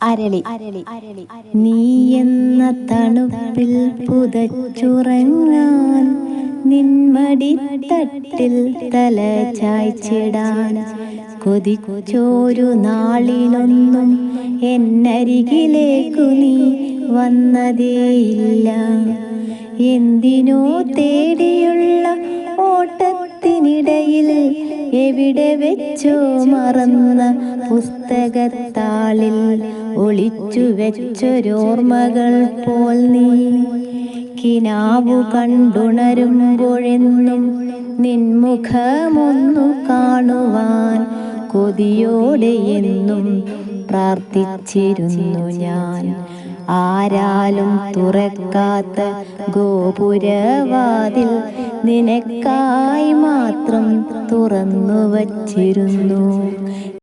അരളി. നീ എന്ന തണുപ്പിൽ പുതച്ചുറങ്ങാൻ നിന്മടിത്തട്ടിൽ തല ചായ്ച്ചിടാൻ കൊതിച്ചോരു നാളിലൊന്നും എന്നരികിലേക്കു നീ വന്നതേയില്ല. എന്തിനോ തേടിയുള്ള ഓട്ടത്തിനിടയിൽ എവിടെ വെച്ചോ മറന്ന പുസ്തകത്താളിൽ ഒളിച്ചു വെച്ചൊരോർമ്മകൾ പോൽ നീ. കിനാവു കണ്ടുണരുമ്പോഴെന്നും നിൻമുഖമൊന്നു കാണുവാൻ കൊതിയോടെ എന്നും പ്രാർത്ഥിച്ചിരുന്നു ഞാൻ. ആരാലും തുറക്കാത്ത ഗോപുരവാതിൽ നിനക്കായി മാത്രം തുറന്നു വച്ചിരുന്നു